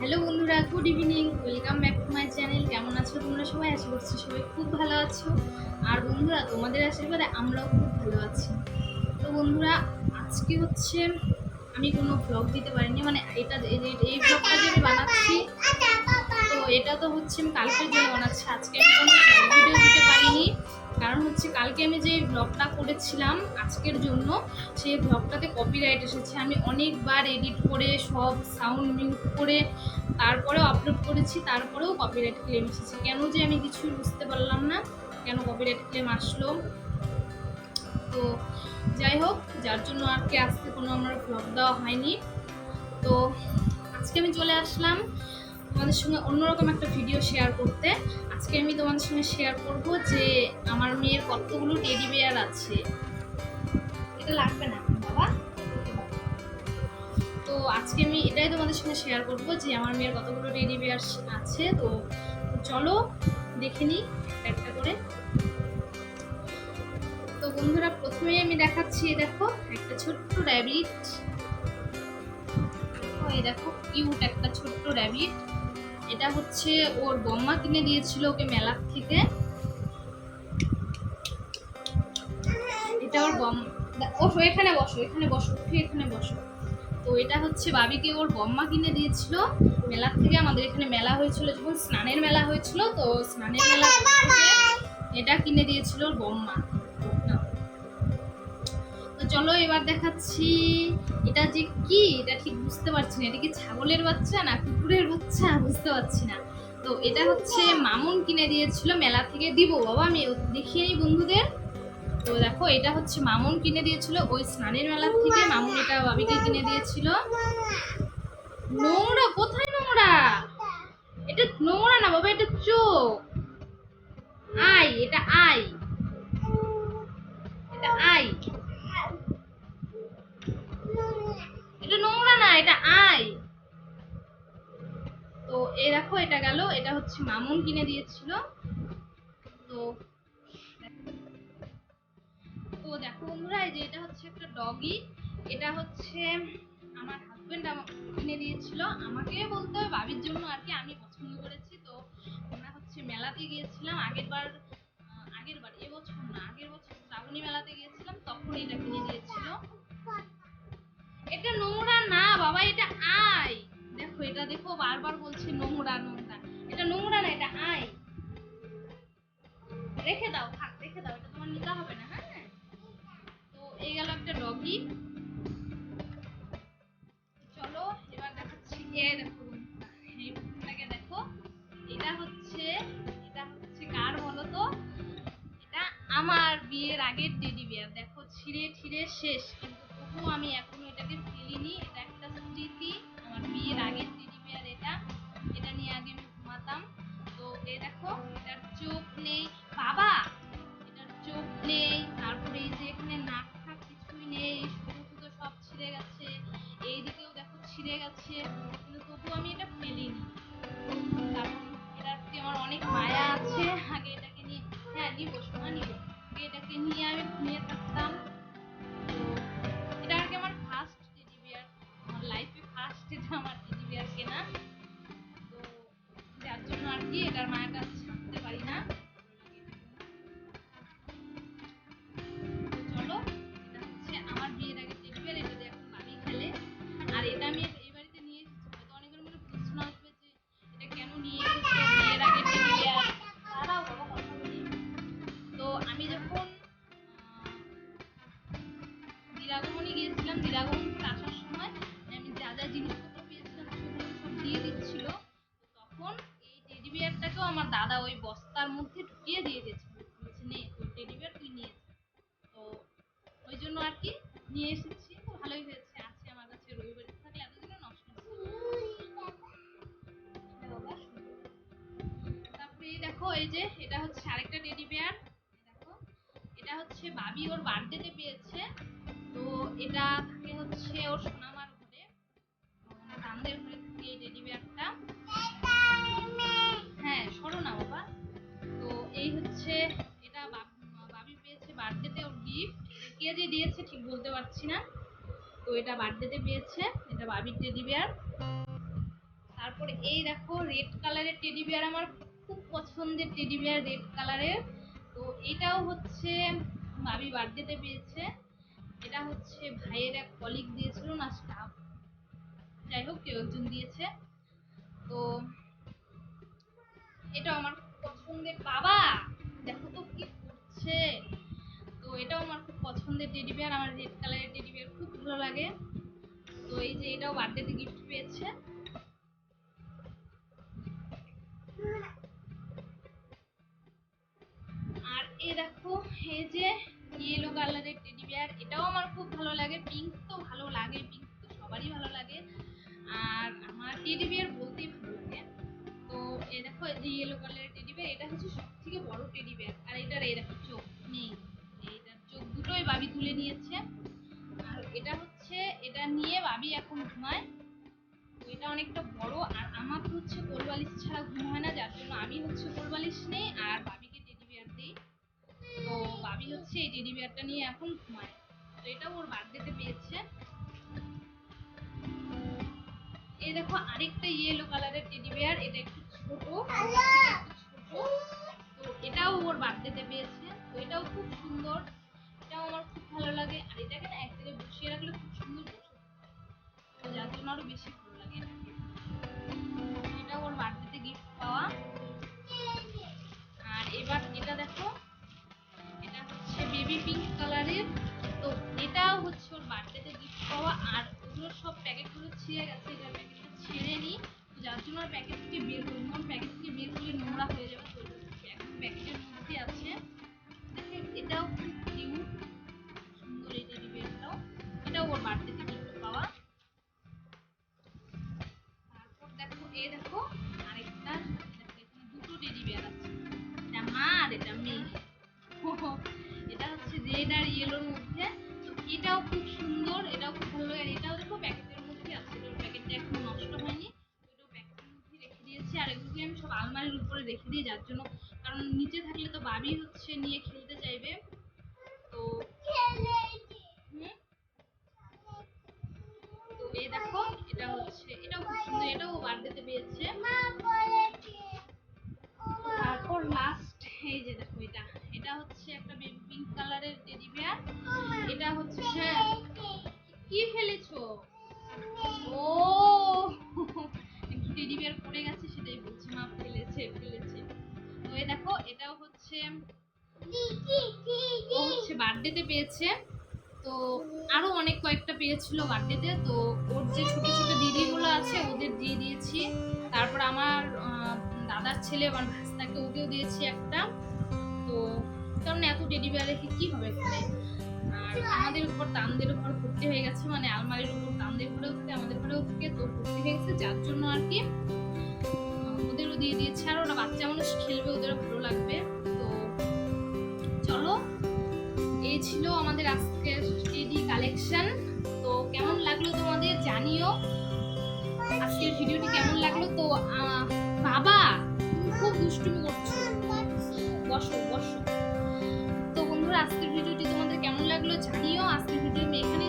Hello বন্ধুরা, good evening, welcome back to my channel. কেমন আছো তোমরা? সবাই আশা করছি সবাই খুব ভালো আছো। আর বন্ধুরা, তোমাদের আশীর্বাদে আমরাও খুব ভালো আছি। তো বন্ধুরা, আজকে হচ্ছে আমি কোনো ব্লগ দিতে পারিনি মানে এটা এই ব্লগটা যে আমি বানাচ্ছি, তো এটা তো হচ্ছে আমি কালকের জন্য বানাচ্ছি, আজকে আমি কালকে আমি যে ব্লগটা করেছিলাম আজকের জন্য, সেই ব্লগটাতে কপিরাইট এসেছে। আমি অনেকবার এডিট করে, সব সাউন্ড মিউট করে, তারপরেও আপলোড করেছি, তারপরেও কপিরাইট ক্লেম এসেছে। কেন যে আমি কিছুই বুঝতে পারলাম না, কেন কপিরাইট ক্লেম আসলো? তো যাই হোক, যার জন্য আর কি আজকে কোনো আমার ব্লগ দেওয়া হয়নি। তো আজকে আমি চলে আসলাম। তোমাদের সঙ্গে অন্যরকম একটা ভিডিও শেয়ার করতে। আজকে আমি তোমাদের সঙ্গে শেয়ার করব যে আমার মেয়ের কতগুলো টেডি বিয়ার আছে। এটা লাগবে না, বাবা। তো আজকে আমি এটাই তোমাদের সঙ্গে শেয়ার করব যে আমার মেয়ের কতগুলো টেডি বিয়ার আছে। তো চলো দেখে নিই একটা করে। তো বন্ধুরা প্রথমেই আমি দেখাচ্ছি দেখো, একটা ছোট্ট র্যাবিট এই দেখো কিউট একটা ছোট্ট র্যাবিট এটা হচ্ছে ওর বম্মা কিনে দিয়েছিল ওকে মেলার থেকে। এটা ওর বম ওঠো এখানে বসো এখানে বসো উঠে এখানে বসো। তো এটা হচ্ছে বাবিকে ওর বম্মা কিনে দিয়েছিল। মেলার থেকে আমাদের এখানে মেলা হয়েছিল যখন স্নানের মেলা হয়েছিল তো স্নানের মেলা এটা কিনে দিয়েছিল ওর বম্মা। চলো এবার দেখাচ্ছি এটা যে কি? এটা ঠিক বুঝতে পারছি না। এটা কি ছাগলের বাচ্চা না কুকুরের বাচ্চা? বুঝতে পারছি না। তো এটা হচ্ছে মামুন কিনে দিয়েছিল মেলা থেকে দিব বাবা আমি দেখিয়ে নিই বন্ধুদের। তো দেখো এটা হচ্ছে মামুন কিনে দিয়েছিল ওই স্নানের মেলা থেকে মামুন এটা বাবিকে কিনে দিয়েছিল। নোংরা কোথায় নোংরা? এটা নোংরা না বাবা এটা চোখ। আই এটা আই। এটা আই। এটা নোংরা না, এটা আই। তো এই দেখো, এটা গেল, এটা হচ্ছে মামুন কিনে দিয়েছিল। তো তো দেখো বন্ধুরা, এই যে এটা হচ্ছে একটা ডগি। এটা হচ্ছে আমার হাজবেন্ড আমাকে কিনে দিয়েছিল। আমাকে বলতে হবে, বাবির জন্য আর কি, আমি পছন্দ করেছি। তো আমরা হচ্ছে মেলাতে গিয়েছিলাম, আগের বার আগের বার এবছর না, আগের বছর শ্রাবণী মেলাতে গিয়েছিলাম, তখন এটা কিনে দিয়েছিল। এটা নোংরা না, বাবা, এটা আই। দেখো, এটা দেখো, বারবার বলছে নোংরা নোংরা। এটা নোংরা না, এটা আই। রেখে দাও, থাক, রেখে দাও, এটা তোমার নিতে হবে না হ্যাঁ? তো, এই গেল একটা ডগি। চলো, এবার দেখাচ্ছি, এ দেখো, এই দেখো। এটা হচ্ছে এটা হচ্ছে কার বলো তো? এটা আমার বিয়ের আগের টেডি বিয়ার। দেখো, ছিঁড়ে ছিঁড়ে শেষ, কিন্তু তবুও আমি এখনও এটাকে ফেলিনি এটা একটা স্মৃতি, আমার বিয়ের আগের টেডি বিয়ার এটা এটা নিয়ে আগে ঘুমাতাম। তো এই দেখো, এটার চোখ নেই আসার সময় আমি যা যা জিনিসপত্র তখন এই টেডি বিয়ারটাকেও আমার দাদা ওই বস্তার মধ্যে ঢুকিয়ে দিয়ে তো ওই জন্য আর কি নিয়ে এসেছি। ভালোই হয়েছে। আমার কাছে রবিবারে থাকলে এতদিনও নষ্ট। তারপরে দেখো, এই যে এটা হচ্ছে আরেকটা টেডি বিয়ার দেখো, এটা হচ্ছে বাবি ওর বার্থডেতে পেয়েছে। তো এটা হচ্ছে ওর সোনামার ঘরে কান্দের ঘরে থাকে টেডি বিয়ারটা হ্যাঁ সরো না বাবা। তো এই হচ্ছে, এটা বাবি পেয়েছে বার্থডেতে ওর গিফট কে যে দিয়েছে ঠিক বলতে পারছি না। তো এটা বার্থডেতে পেয়েছে, এটা বাবির টেডি বিয়ার তারপরে এই দেখো রেড কালারের টেডি বিয়ার আমার খুব পছন্দের টেডি বিয়ার রেড কালারের তো এটাও হচ্ছে ভাবি বার্থডেতে পেয়েছে। এটা হচ্ছে ভাইয়ের এক কলিগ দিয়েছিল না স্টাফ যাই হোক, কেউ একজন দিয়েছে। তো এটা আমার পছন্দের বাবা। দেখো তো কি করছে। তো এটাও আমার খুব পছন্দের টেডি বিয়ার আমার রেড কালারের টেডি বিয়ার খুব ভালো লাগে। তো এই যে এটাও বার্থডেতে গিফট পেয়েছে। আর এই দেখো, এই যে ইয়েলো কালারের টেডি বিয়ার এটাও আমার খুব ভালো লাগে। পিঙ্ক তো ভালো লাগে পিঙ্ক তো সবারই ভালো লাগে। আর আমার টেডি বিয়ার বলতেই ভালো লাগে। তো এই দেখো যে ইয়েলো কালারের টেডি বিয়ার এটা হচ্ছে সব থেকে বড় টেডি বিয়ার আর এটার এই দেখো চোখ নেই। এইটার চোখ দুটোই বাবি তুলে নিয়েছে। আর এটা হচ্ছে, এটা নিয়ে বাবি এখন ঘুমায়। তো এটা অনেকটা বড়। আর আমার তো হচ্ছে কোলবালিশ ছাড়া ঘুম হয় না, যার জন্য আমি হচ্ছে কোলবালিশ নেই, আর দিই বাবি হচ্ছে এই টেডি বিয়ারটা নিয়ে এখন ঘুমায়। তো এটা ওর বার্থডেতে পেয়েছে। এই দেখো আরেকটা ইয়েলো কালারের টেডি বিয়ার এটা একটু ছোট ছোট। তো এটাও ওর বার্থডেতে পেয়েছে। তো এটাও খুব সুন্দর, এটাও আমার খুব ভালো লাগে। আর এটাকে না এক জায়গায় বসিয়ে রাখলে খুব সুন্দর বসে। তো যার জন্য আরও বেশি ভালো লাগে এটা। ছিঁড়ে গেছে, এটার প্যাকেটটা ছেড়ে নি তো যার জন্য প্যাকেট থেকে বের করি কারণ প্যাকেট থেকে বের করলে নোংরা হয়ে যাবে। তো এখন প্যাকেটের মধ্যে আছে। দেখেন, এটাও কিউট সুন্দর এই টেডি বিয়ারটাও এটাও ওর বার্থডেতে গিফট পাওয়া। তারপর দেখো, এ দেখো, আরেকটা। এটা এটা এটা হচ্ছে রেড আর ইয়েলোর মধ্যে। এটাও খুব সুন্দর, এটাও খুব ভালো লাগে। এটাও দেখো প্যাকেটের এগুলোকে আমি সব আলমারির উপরে রেখে দিই, যার জন্য কারণ নিচে থাকলে তো বাবি হচ্ছে নিয়ে খেলতে চাইবে। তো তো এই দেখো, এটা হচ্ছে, এটাও খুব সুন্দর, এটাও বার্থডেতে পেয়েছে। এই দেখো, এটাও হচ্ছে, ও হচ্ছে বার্থডেতে পেয়েছে। তো আরও অনেক কয়েকটা পেয়েছিল বার্থডেতে। তো ওর যে ছোট ছোট দিদিগুলো আছে, ওদের দিয়ে দিয়েছি। তারপর আমার দাদার ছেলে আমার ভাস্তাকে ওকেও দিয়েছি একটা। তো কারণ এত টেডি বিয়ার রেখে কি হবে ঘরে আর আমাদের উপর তানদের উপর ভর্তি হয়ে গেছে মানে আলমারির উপর তানদের ঘরেও থাকে, আমাদের ঘরেও থাকে, তো ভর্তি হয়ে গেছে। যার জন্য আর কি ওদেরও দিয়ে দিয়েছে, আর ওরা বাচ্চা মানুষ খেলবে, ওদেরও ভালো লাগবে। তো চলো, এই ছিল আমাদের আজকের টেডি কালেকশন। তো কেমন লাগল তোমাদের জানিও। আজকের ভিডিওটি কেমন লাগল? তো বাবা খুব দুষ্টুমি করছ। বসো বসো। তো বন্ধুরা, আজকের ভিডিওটি তোমাদের কেমন লাগল জানিও। আজকের ভিডিও আমি এখানেই